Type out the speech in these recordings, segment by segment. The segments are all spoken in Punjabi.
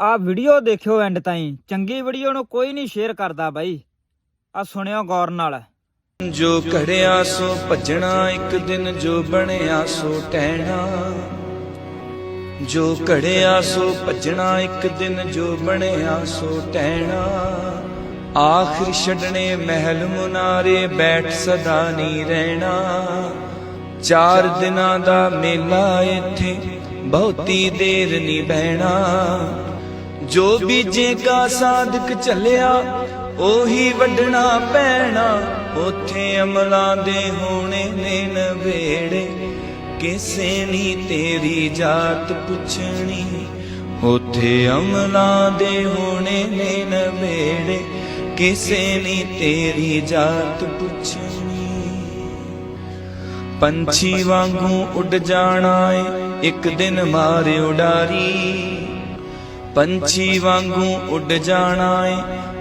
ਆ ਵੀਡੀਓ ਦੇਖਿਓ ਐਂਡ ਤਾਈਂ। ਚੰਗੀ ਵੀਡੀਓ ਨੂੰ ਕੋਈ ਨਹੀਂ ਸ਼ੇਅਰ ਕਰਦਾ ਬਾਈ। ਆ ਸੁਣਿਓ ਗੌਰ ਨਾਲ। ਜੋ ਘੜਿਆ ਸੋ ਭਜਣਾ, ਇੱਕ ਦਿਨ ਜੋ ਬਣਿਆ ਸੋ ਟਹਿਣਾ। ਜੋ ਘੜਿਆ ਸੋ ਭਜਣਾ, ਇੱਕ ਦਿਨ ਜੋ ਬਣਿਆ ਸੋ ਟਹਿਣਾ। ਆਖਰ ਛੱਡਣੇ ਮਹਿਲ ਮੁਨਾਰੇ, ਬੈਠ ਸਦਾ ਨਹੀਂ ਰਹਿਣਾ। ਚਾਰ ਦਿਨਾਂ ਦਾ ਮੇਲਾ ਇੱਥੇ, ਬਹੁਤੀ ਦੇਰ ਨਹੀਂ ਬਹਿਣਾ। ਜੋ ਬੀਜੇਗਾ ਸਾਧਕ ਚੱਲਿਆ ਉਹੀ ਵੱਢਣਾ ਪੈਣਾ। ਉਥੇ ਅਮਲਾਂ ਦੇ ਹੋਣੇ ਨੇ ਨਵੇੜੇ, ਕਿਸੇ ਨਹੀਂ ਤੇਰੀ ਜਾਤ ਪੁੱਛਣੀ। ਉਥੇ ਅਮਲਾਂ ਦੇ ਹੋਣੇ ਨੇ ਨਵੇੜੇ, ਕਿਸੇ ਨਹੀਂ ਤੇਰੀ ਜਾਤ ਪੁੱਛਣੀ। ਪੰਛੀ ਵਾਂਗੂ ਉੱਡ ਜਾਣਾ ਏ, ਇੱਕ ਦਿਨ ਮਾਰੇ ਉਡਾਰੀ। ਪੰਛੀ ਵਾਂਗੂ ਉੱਡ ਜਾਣਾ ਏ,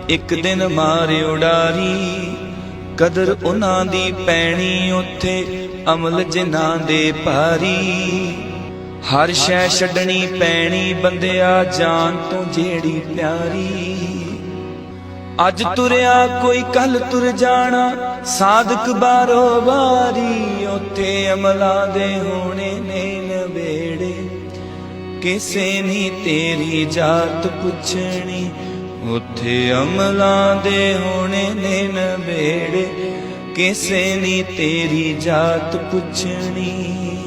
ਇੱਕ ਦਿਨ ਮਾਰੇ ਉਡਾਰੀ। ਕਦਰ ਉਹਨਾਂ ਦੀ ਪੈਣੀ ਉੱਥੇ, ਅਮਲ ਜਿਨ੍ਹਾਂ ਦੇ ਭਾਰੀ। ਹਰ ਸ਼ੈ ਛੱਡਣੀ ਪੈਣੀ, ਬੰਦਿਆ ਜਾਨ ਤੋਂ ਜਿਹੜੀ ਪਿਆਰੀ। ਅੱਜ ਤੁਰਿਆ ਕੋਈ ਕੱਲ ਤੁਰ ਜਾਣਾ, ਸਾਧਕ ਬਾਰੋ ਬਾਰੀ ਉੱਥੇ ਅਮਲਾਂ ਦੇ ਹੋਣੇ ਨੇ। ਕਿਸੇ ਨਹੀਂ ਤੇਰੀ ਜਾਤ ਪੁੱਛਣੀ। ਉੱਥੇ ਅਮਲਾਂ ਦੇ ਹੋਣੇ ਨੇ ਨਵੇੜੇ। ਕਿਸੇ ਨਹੀਂ ਤੇਰੀ ਜਾਤ ਪੁੱਛਣੀ।